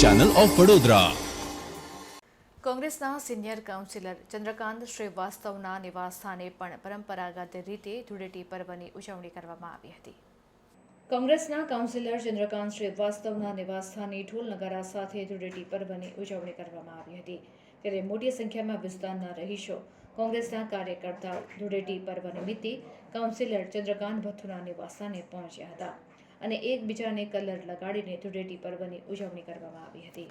Channel of Vadodara કોંગ્રેસના senior councillor Chandrakant શ્રીવાસ્તવના નિવાસસ્થાને પણ પરંપરાગત રીતે ધૂળેટી પર્વની ઉજવણી કરવામાં આવી હતી. કોંગ્રેસના કાઉન્સિલર ચંદ્રકાંત શ્રીવાસ્તવના નિવાસસ્થાને ઢોલ નગારા સાથે ધૂળેટી પર્વની ઉજવણી કરવામાં આવી હતી. ત્યારે મોટી સંખ્યામાં વિસ્તારના રહીશો કોંગ્રેસના કાર્યકર્તાઓ ધૂળેટી પર્વ નિમિત્તે કાઉન્સિલર ચંદ્રકાંત ભથ્થુના નિવાસસ્થાને પહોંચ્યા હતા. અને એકબીજાને કલર લગાડીને ધૂળેટી પર્વની ઉજવણી કરવામાં આવી હતી.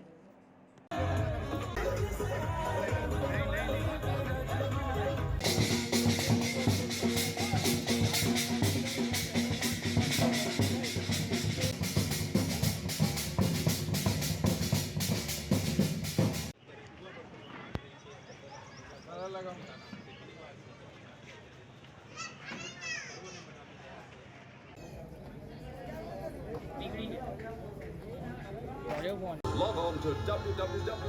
Log on to www.atrocity.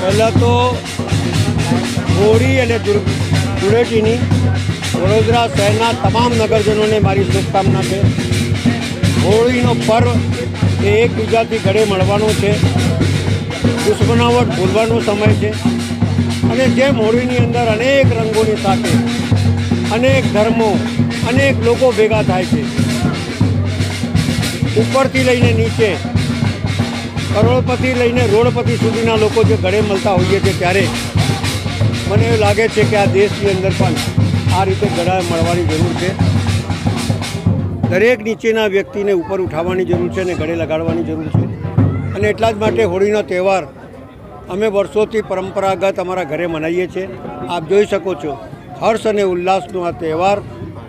પહેલાં તો હોળી અને ધૂળ- ધૂળેટીની વડોદરા શહેરના તમામ નગરજનોને મારી શુભકામના છે હોળીનો પર્વ એ એકબીજાથી ગળે મળવાનો છે. દુશ્મનાવટ ભૂલવાનો સમય છે. અને જેમ હોળીની અંદર અનેક રંગોની સાથે અનેક ધર્મો, અનેક લોકો ભેગા થાય છે. ઉપરથી લઈને નીચે, કરોડપતિ લઈને રોડપતિ સુધીના લોકો જે ગળે મળતા હોઈએ છીએ ત્યારે મને એવું લાગે છે કે આ દેશની અંદર પણ આ રીતે ગળા મળવાની જરૂર છે. દરેક નીચેના વ્યક્તિને ઉપર ઉઠાવવાની જરૂર છે અને ગળે લગાડવાની જરૂર છે. અને એટલા જ માટે હોળીનો તહેવાર અમે વર્ષોથી પરંપરાગત અમારા ઘરે મનાવીએ છીએ. આપ જોઈ શકો છો, હર્ષ અને ઉલ્લાસનો આ તહેવાર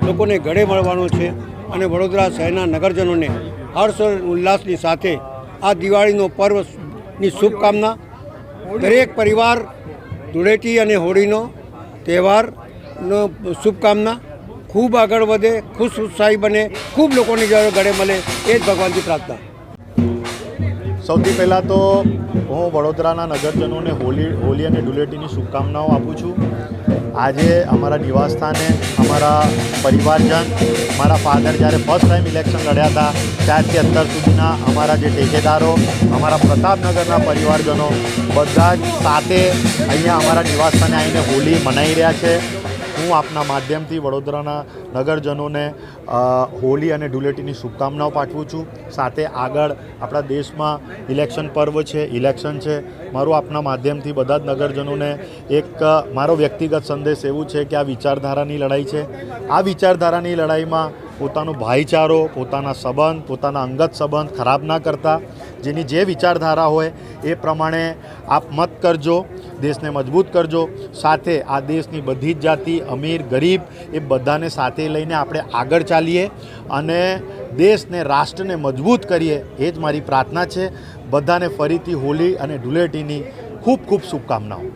લોકોને ગળે મળવાનો છે અને વડોદરા શહેરના નગરજનોને હર્ષ અને ઉલ્લાસની સાથે આ દિવાળીનો પર્વની શુભકામના દરેક પરિવાર ધૂળેટી અને હોળીનો તહેવારનો શુભકામના ખૂબ આગળ વધે, ખુશ ઉત્સાહી બને, ખૂબ લોકોની ગળે મળે, એ જ ભગવાનથી પ્રાર્થના. સૌથી પહેલાં તો હું વડોદરાના નગરજનોને હોલી હોલી અને ધૂળેટીની શુભકામનાઓ આપું છું. આજે અમારા નિવાસસ્થાને અમારા પરિવારજન, મારા ફાધર જ્યારે ફર્સ્ટ ટાઈમ ઇલેક્શન લડ્યા હતા, ત્યારથી અત્યાર સુધીના અમારા જે ટેકેદારો, અમારા પ્રતાપનગરના પરિવારજનો, બધા જ સાથે અહીંયા અમારા નિવાસસ્થાને આવીને હોલી મનાવી રહ્યા છે. હું આપના માધ્યમથી વડોદરાના નગરજનોને હોલી અને ધૂળેટીની શુભકામનાઓ પાઠવું છું. સાથે આગળ આપણા દેશમાં ઇલેક્શન પર્વ છે, ઇલેક્શન છે. મારું આપના માધ્યમથી બધા જ નગરજનોને એક મારો વ્યક્તિગત સંદેશ એવું છે કે આ વિચારધારાની લડાઈ છે. આ વિચારધારાની લડાઈમાં પોતાનો ભાઈચારો, પોતાના સંબંધ, પોતાના અંગત સંબંધ ખરાબ ના કરતા જેની જે વિચારધારા હોય એ પ્રમાણે આપ મત કરજો, દેશને મજબૂત કરજો. સાથે આ દેશની બધી જ જાતિ, અમીર, ગરીબ એ બધાને સાથે લઈને આપણે આગળ ચાલીએ અને દેશને, રાષ્ટ્રને મજબૂત કરીએ, એ જ મારી પ્રાર્થના છે. બધાને ફરીથી હોલી અને ધૂળેટીની ખૂબ ખૂબ શુભકામનાઓ.